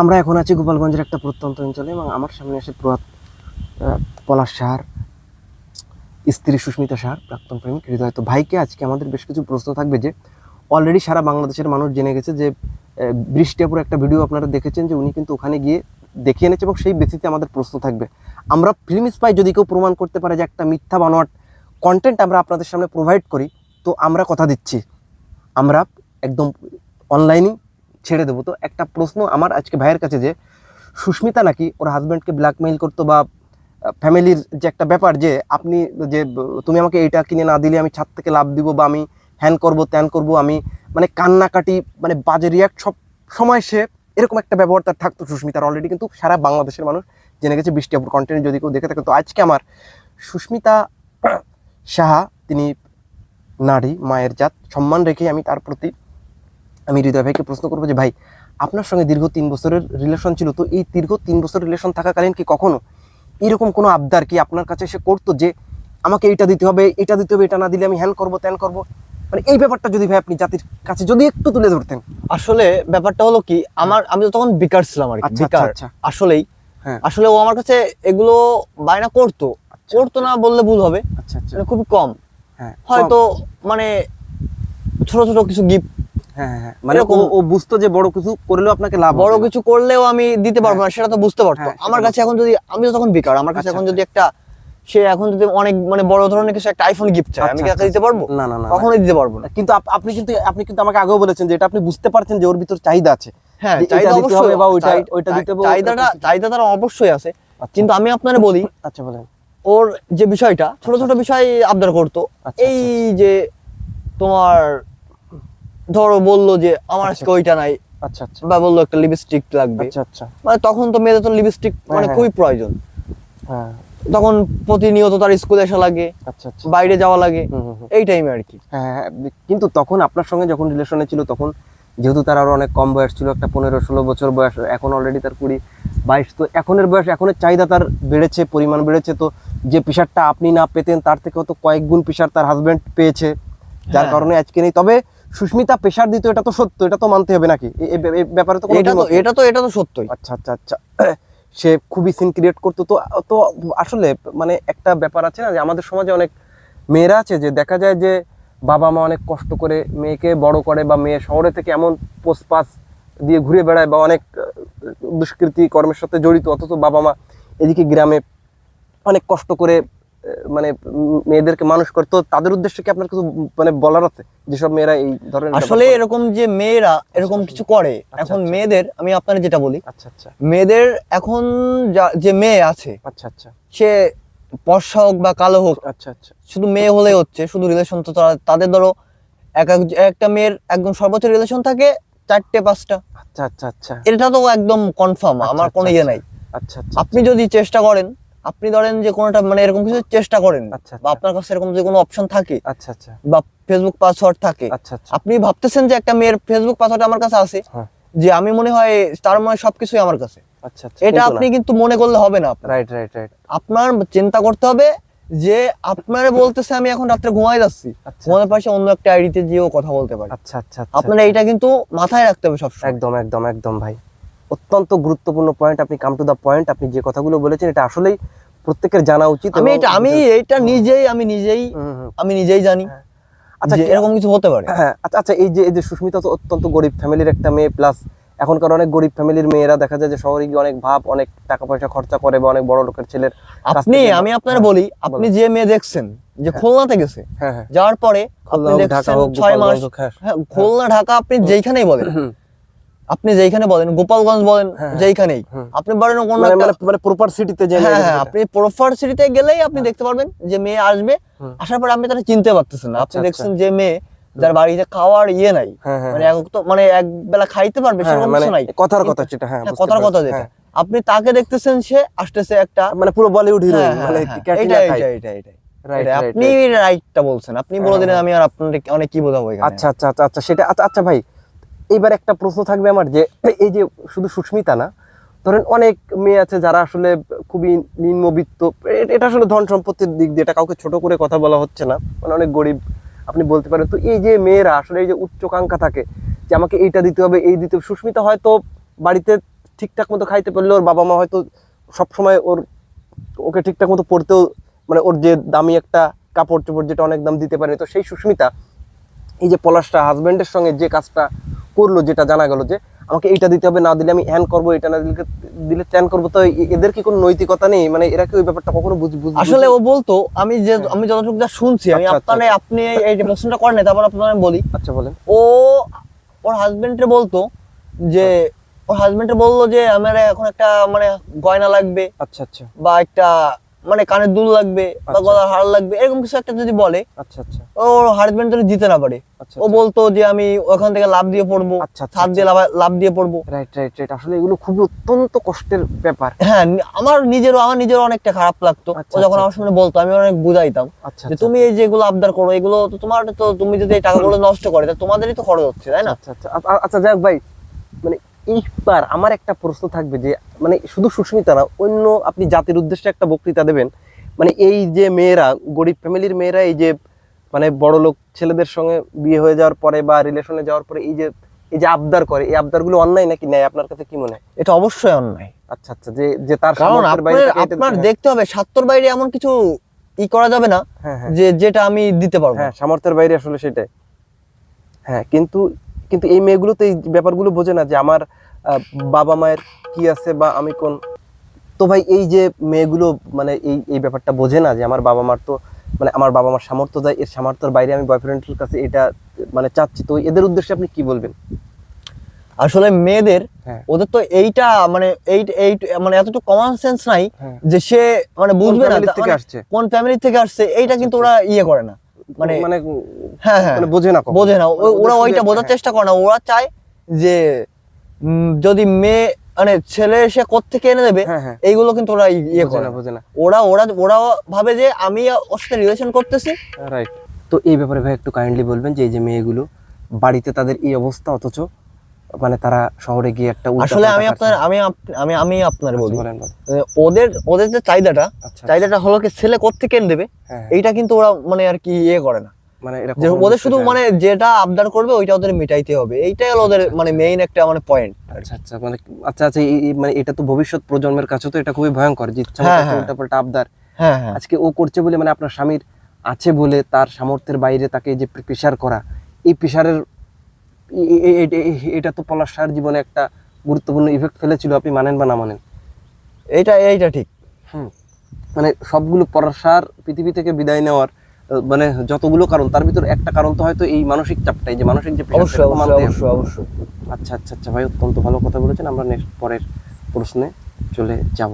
আমরা এখন আছি গোপালগঞ্জের একটা প্রত্যন্ত অঞ্চলে এবং আমার সামনে এসে প্রয়াত পলাশ সাহার স্ত্রী সুস্মিতা সাহার প্রাক্তন প্রেমিক। হৃদয় তো ভাইকে আজকে আমাদের বেশ কিছু প্রশ্ন থাকবে যে অলরেডি সারা বাংলাদেশের মানুষ জেনে গেছে যে আহ, বৃষ্টিয়াপুর একটা ভিডিও আপনারা দেখেছেন যে উনি কিন্তু ওখানে গিয়ে দেখিয়ে এনেছে এবং সেই বেসিতে আমাদের প্রশ্ন থাকবে। আমরা ফিল্ম স্পাই যদি কেউ প্রমাণ করতে পারে যে একটা মিথ্যা বানোয়াট কন্টেন্ট আমরা আপনাদের সামনে প্রোভাইড করি তো আমরা কথা দিচ্ছি। আমরা একদম অনলাইনেই ছেড়ে দেবো। তো একটা প্রশ্ন আমার আজকে ভাইয়ের কাছে যে, সুস্মিতা নাকি ওর হাজব্যান্ডকে ব্ল্যাকমেইল করতো বা ফ্যামিলির যে একটা ব্যাপার যে, আপনি যে, তুমি আমাকে এইটা কিনে না দিলে আমি ছাদ থেকে লাভ দিব বা আমি হ্যান করব, ত্যান করব, আমি মানে কান্নাকাটি মানে বাজে রিয়াক্ট সব সময় সে এরকম একটা ব্যবহার তার থাকতো সুস্মিতার অলরেডি কিন্তু সারা বাংলাদেশের মানুষ জেনে গেছে বৃষ্টিয়াপুর কন্টেন্ট যদি কেউ দেখে থাকে। তো আজকে আমার সুস্মিতা সাহা, তিনি নারী, মায়ের জাত, সম্মান রেখে আমি তার প্রতি আমি হৃদয় ভাইকে প্রশ্ন করব যে ভাই আপনার সঙ্গে দীর্ঘ তিন বছরের রিলেশন ছিল তো এই দীর্ঘ তিন বছর রিলেশন থাকাকালীন কি কখনো এরকম কোনো আবদার কি আপনার কাছে এসে করতো যে আমাকে এইটা দিতে হবে এটা দিতে হবে এটা না দিলে আমি হ্যান করব ত্যান করব? মানে এই ব্যাপারটা যদি ভাই আপনি জাতির কাছে যদি একটু তুলে ধরতেন। আসলে ব্যাপারটা হলো কি আমার আমি তো তখন বেকার ছিলাম আর কি আচ্ছা, বেকার আচ্ছা, আসলেই হ্যাঁ। আসলে ও আমার কাছে এগুলো বায়না করতো। আচ্ছা, করতো না বললে ভুল হবে আচ্ছা আচ্ছা। মানে কম। হ্যাঁ হয়তো মানে ছোট ছোট কিছু গিফট হ্যাঁ হ্যাঁ, মানে ও বুঝতো যে বড় কিছু করলেও আপনাকে লাভ বড় কিছু করলেও আমি দিতে পারব না সেটা তো বুঝতে পারতো। হ্যাঁ, আমার কাছে এখন যদি আমি তো তখন বেকার আমার কাছে আচ্ছা, এখন যদি একটা সে এখন যদি অনেক মানে বড় ধরনের কিছু একটা আইফোন গিফট চাই আমি আচ্ছা, কি দিতে পারব? না না না না। কখনোই দিতে পারব না। কিন্তু আপনি কিন্তু আপনি কিন্তু আমাকে আগেও বলেছেন যে এটা আপনি বুঝতে পারছেন যে ওর ভিতর চাহিদা আছে। হ্যাঁ চাহিদা অবশ্যই বা ওইটা ওইটা দিতে হবে, চাহিদাটা চাহিদা তার অবশ্যই আছে। আচ্ছা। কিন্তু আমি আপনার বলি আচ্ছা বলেন। ওর যে বিষয়টা ছোট ছোট বিষয় আবদার করতো। আচ্ছা, এই যে তোমার ধরো বলল যে আমার আচ্ছা, আজকে ওইটা নাই। আচ্ছা আচ্ছা। বা বলল একটা লিপস্টিক লাগবে। আচ্ছা আচ্ছা। মানে তখন তো মেয়েদের তো লিপস্টিক মানে হ্যাঁ, খুবই প্রয়োজন। হ্যাঁ। তখন প্রতিনিয়ত তার স্কুলে আসা লাগে আচ্ছা আচ্ছা। বাইরে যাওয়া লাগে। এই টাইমে আর কি হ্যাঁ হ্যাঁ, কিন্তু তখন আপনার সঙ্গে যখন রিলেশনে ছিল তখন যেহেতু তার আরও অনেক কম বয়স ছিল একটা পনেরো ষোলো বছর বয়স এখন অলরেডি তার কুড়ি বাইশ তো এখনের বয়স এখনের চাহিদা তার বেড়েছে পরিমাণ বেড়েছে তো যে প্রেশারটা আপনি না পেতেন তার থেকেও তো কয়েক গুণ প্রেশার তার হাজবেন্ড পেয়েছে। যার হ্যাঁ। কারণে আজকে নেই। তবে সুস্মিতা প্রেশার দিত এটা তো সত্য এটা তো মানতে হবে নাকি? ব্যাপারে তো এটা তো এটা তো এটা তো সত্যই। আচ্ছা আচ্ছা আচ্ছা। সে খুবই সিন ক্রিয়েট করতো। তো তো আসলে মানে একটা ব্যাপার আছে না যে আমাদের সমাজে অনেক মেয়েরা আছে যে দেখা যায় যে বাবা মা অনেক কষ্ট করে মেয়েকে বড় করে বা মেয়ে শহরে থেকে এমন পোস্টপাস দিয়ে ঘুরে বেড়ায় বা অনেক দুষ্কৃতি কর্মের সাথে জড়িত অথচ বাবা মা এদিকে গ্রামে অনেক কষ্ট করে মানে মেয়েদেরকে মানুষ করতো তাদের উদ্দেশ্যে কি আপনার কিছু মানে বলার আছে? যেসব মেয়েরা এই ধরনের আসলে এরকম যে মেয়েরা এরকম কিছু করে এখন আচ্ছা। মেয়েদের আমি আপনার যেটা বলি আচ্ছা আচ্ছা। মেয়েদের এখন যে মেয়ে আছে আচ্ছা আচ্ছা। সে বর্ষা হোক বা কালো হোক আচ্ছা আচ্ছা। শুধু মেয়ে হলেই হচ্ছে শুধু রিলেশন তো তাদের ধরো এক এক- একটা মেয়ের একদম সর্বোচ্চ রিলেশন থাকে চারটে পাঁচটা। আচ্ছা আচ্ছা আচ্ছা। এটা তো একদম কনফার্ম আমার আচ্ছা, কোনো আচ্ছা, ইয়ে নাই। আচ্ছা আচ্ছা আপনি যদি চেষ্টা করেন আপনি ধরেন যে কোনোটা মানে এরকম কিছু চেষ্টা করেন। আচ্ছা, বা আচ্ছা। আপনার কাছে এরকম যে কোনো অপশন থাকে আচ্ছা আচ্ছা। বা ফেসবুক পাসওয়ার্ড থাকে আচ্ছা আচ্ছা। আপনি ভাবতেছেন যে একটা মেয়ের ফেসবুক পাসওয়ার্ড আমার কাছে আছে হ্যাঁ। যে আমি মনে হয় তার মানে সবকিছুই আমার কাছে। আচ্ছা আচ্ছা। এটা আপনি কিন্তু মনে করলে হবে না। রাইট রাইট রাইট আপনার চিন্তা করতে হবে যে আপনার বলতেছে আমি এখন রাত্রে ঘুমাই যাচ্ছি। আচ্ছা। ঘুমানোর পাশে অন্য একটা আইডিতে যেও কথা বলতে পারি। আচ্ছা আচ্ছা। আপনার এইটা কিন্তু মাথায় রাখতে হবে সবসময়। একদম একদম একদম ভাই। অত্যন্ত গুরুত্বপূর্ণ পয়েন্ট আপনি কাম টু দা পয়েন্ট আপনি যে কথাগুলো বলেছেন এটা আসলেই প্রত্যেকের জানা উচিত আমি এটা আমি এইটা নিজেই আমি নিজেই। আমি নিজেই জানি আচ্ছা এরকম কিছু হতে পারে। হ্যাঁ আচ্ছা আচ্ছা এই যে এই যে সুস্মিতা তো অত্যন্ত গরিব ফ্যামিলির একটা মেয়ে প্লাস এখনকার অনেক গরিব ফ্যামিলির মেয়েরা দেখা যায় যে শহরে গিয়ে অনেক ভাব অনেক টাকা পয়সা খরচা করে বা অনেক বড় লোকের ছেলের আপনি আমি আপনার হ্যাঁ, বলি আপনি যে মেয়ে দেখছেন যে খুলনাতে গেছে হ্যাঁ হ্যাঁ। যাওয়ার পরে আপনি ঢাকা দেখছেন ছয় মাস হ্যাঁ। হ্যাঁ খুলনা ঢাকা আপনি যেইখানেই বলেন। আপনি যেইখানে বলেন গোপালগঞ্জ বলেন হ্যাঁ, যেইখানেই আপনি বলেন কোনো মানে প্রপার সিটিতে যে হ্যাঁ হ্যাঁ আপনি প্রপার সিটিতে গেলেই আপনি দেখতে পারবেন যে মেয়ে আসবে। আসার পরে আপনি তারা চিনতে পারতেছেন না। আপনি আচ্ছা, দেখছেন যে মেয়ে যার বাড়িতে খাওয়ার ইয়ে নাই। হ্যাঁ হ্যাঁ মানে এক তো মানে এক বেলা খাইতে পারবে হ্যাঁ, সেরকম মানে কিছু নাই। কথার কথা যেটা হ্যাঁ হ্যাঁ, কথার কথা যেটা। হ্যাঁ। আপনি তাকে দেখতেছেন সে আসতেছে একটা মানে পুরো বলিউড হ্যাঁ, হ্যাঁ, মানে হ্যাঁ, এইটা। Right, এটা আপনি. রাইটটা বলছেন। আপনি বলে হ্যাঁ, দিলেন হ্যাঁ। আমি আর আপনার অনেক কি বোঝাবো আচ্ছা আচ্ছা আচ্ছা আচ্ছা সেটা আচ্ছা আচ্ছা ভাই এইবার একটা প্রশ্ন থাকবে আমার যে, এই যে শুধু সুস্মিতা না, ধরেন অনেক মেয়ে আছে যারা আসলে খুবই নিম্নবিত্ত এটা আসলে ধন সম্পত্তির দিক দিয়ে এটা কাউকে ছোট করে কথা বলা হচ্ছে না মানে অনেক গরিব, আপনি বলতে পারেন। তো এই যে মেয়েরা আসলে এই যে উচ্চাকাঙ্ক্ষা থাকে যে আমাকে এইটা দিতে হবে, এই দিতে হবে, সুস্মিতা হয়তো বাড়িতে ঠিকঠাক মতো খাইতে পারলে ওর বাবা মা হয়তো সবসময় ওর, ওকে ঠিকঠাক মতো পড়তেও মানে ওর যে দামি একটা কাপড় চোপড় যেটা অনেক দাম দিতে পারে, তো সেই সুস্মিতা এই যে পলাশটা হাজব্যান্ডের সঙ্গে যে কাজটা করল যেটা জানা গেল যে আমাকে এইটা দিতে হবে না দিলে আমি হ্যান করব এটা না দিলে দিলে ত্যান করব। তো এদের কি কোনো নৈতিকতা নেই? মানে এরা কি ওই ব্যাপারটা কখনো বুঝ বুঝ- আসলে ও বলতো আমি যে আমি যতটুকু যা শুনছি আমি আচ্ছা, আচ্ছা, আপনি এই- যে প্রশ্নটা করেন তারপর আপনার আমি বলি। আচ্ছা বলেন। ও ওর হাজবেন্ডে বলতো যে ওর হাজবেন্ডে বলল যে আমার এখন একটা মানে গয়না লাগবে আচ্ছা আচ্ছা। বা একটা মানে কানের দুল লাগবে বা আচ্ছা। গলার হার লাগবে এরকম কিছু একটা যদি বলে আচ্ছা আচ্ছা। ওর হাজবেন্ড যদি দিতে না পারে। আচ্ছা ও বলতো যে আমি ওখান থেকে লাভ দিয়ে পড়ব আচ্ছা, আচ্ছা, ছাদ দিয়ে লাভ- দিয়ে পড়ব। রাইট রাইট রাইট আসলে এগুলো খুবই অত্যন্ত কষ্টের ব্যাপার। হ্যাঁ আমার নিজেরও আমার নিজেরও অনেকটা খারাপ লাগতো। আচ্ছা, ও যখন আচ্ছা। আমার সামনে বলতো আমি অনেক বুঝাইতাম আচ্ছা যে তুমি এই যেগুলো আবদার করো এগুলো তো তোমার তো তুমি যদি এই টাকাগুলো নষ্ট করে তা তোমাদেরই তো খরচ হচ্ছে তাই না? আচ্ছা আচ্ছা। আচ্ছা যাক ভাই। মানে এইবার আমার একটা প্রশ্ন থাকবে যে মানে শুধু সুস্মিতা না অন্য আপনি জাতির উদ্দেশ্যে একটা বক্তৃতা দেবেন। মানে এই যে মেয়েরা গরিব ফ্যামিলির মেয়েরা এই যে মানে বড় লোক ছেলেদের সঙ্গে বিয়ে হয়ে যাওয়ার পরে বা রিলেশনে যাওয়ার পরে এই যে এই যে আবদার করে এই আবদারগুলো অন্যায় নাকি ন্যায়? আপনার কাছে কি মনে হয়? এটা অবশ্যই অন্যায়। আচ্ছা আচ্ছা যে যে তার কারণ বাইরে আপনার দেখতে হবে সাতটার বাইরে এমন কিছু ই করা যাবে না হ্যাঁ হ্যাঁ। যে যেটা আমি দিতে পারব হ্যাঁ সামর্থ্যের বাইরে আসলে সেটাই। হ্যাঁ কিন্তু কিন্তু এই মেয়েগুলো তো এই ব্যাপারগুলো বোঝে না যে আমার বাবা মায়ের কি আছে বা আমি কোন। তো ভাই এই যে মেয়েগুলো মানে এই এই ব্যাপারটা বোঝে না যে আমার বাবা মার তো মানে আমার বাবা মার সামর্থ্য দেয় এর সামর্থ্যের বাইরে আমি বয়ফ্রেন্ডের কাছে এটা মানে চাচ্ছি। তো এদের উদ্দেশ্যে আপনি কি বলবেন? আসলে মেয়েদের হ্যাঁ। ওদের তো এইটা মানে এই এই মানে এতটুকু কমন সেন্স নাই হ্যাঁ। যে সে মানে বুঝবে না থেকে মানে আসছে? কোন ফ্যামিলি থেকে আসছে এইটা কিন্তু ওরা ইয়ে করে না। মানে মানে হ্যাঁ হ্যাঁ। মানে বোঝে না বোঝে না। মানে ওরা ওইটা বোঝার হ্যাঁ, চেষ্টা করে না। ওরা চায় যে যদি মেয়ে মানে ছেলে এসে কোত্থেকে এনে দেবে হ্যাঁ হ্যাঁ। এইগুলো কিন্তু ওরা ইয়ে করে না না। বোঝে না। ওরা ওরা ওরা ভাবে যে আমি ওর সাথে রিলেশন করতেছি। রাইট তো এই ব্যাপারে ভাই একটু কাইন্ডলি বলবেন যে এই যে মেয়েগুলো বাড়িতে তাদের এই অবস্থা অথচ মানে তারা শহরে গিয়ে একটা আসলে আমি আপনার আমি আমি আমি আপনার আচ্ছা, বলি। ওদের ওদের যে চাহিদাটা আচ্ছা, চাহিদাটা হলো কি ছেলে কোত্থেকে এনে দেবে? হ্যাঁ, হ্যাঁ। এইটা কিন্তু ওরা মানে আর কি ইয়ে করে না। মানে ওদের শুধু মানে যেটা আবদার করবে ওইটা ওদের মিটাইতে হবে। এইটাই হলো ওদের মানে মেইন একটা মানে পয়েন্ট আচ্ছা আচ্ছা মানে আচ্ছা আচ্ছা মানে এটা তো ভবিষ্যৎ প্রজন্মের কাছে তো এটা খুবই ভয়ঙ্কর যে ইচ্ছা হ্যাঁ। উল্টাপাল্টা আবদার। হ্যাঁ হ্যাঁ। আজকে ও করছে বলে মানে আপনার স্বামীর আছে বলে তার সামর্থ্যের বাইরে তাকে যে প্রেশার করা এই প্রেশারের এটা তো পলাশ সার জীবনে একটা গুরুত্বপূর্ণ ইফেক্ট ফেলেছিল আপনি মানেন বা না মানেন? এইটা এইটা ঠিক। হুম। মানে সবগুলো পলাশার পৃথিবী থেকে বিদায় নেওয়ার মানে যতগুলো কারণ তার ভিতর একটা কারণ তো হয়তো এই মানসিক চাপটাই যে মানসিক যে অবশ্যই অবশ্যই আচ্ছা আচ্ছা আচ্ছা ভাই অত্যন্ত ভালো কথা বলেছেন। আমরা নেক্সট পরের প্রশ্নে চলে যাব।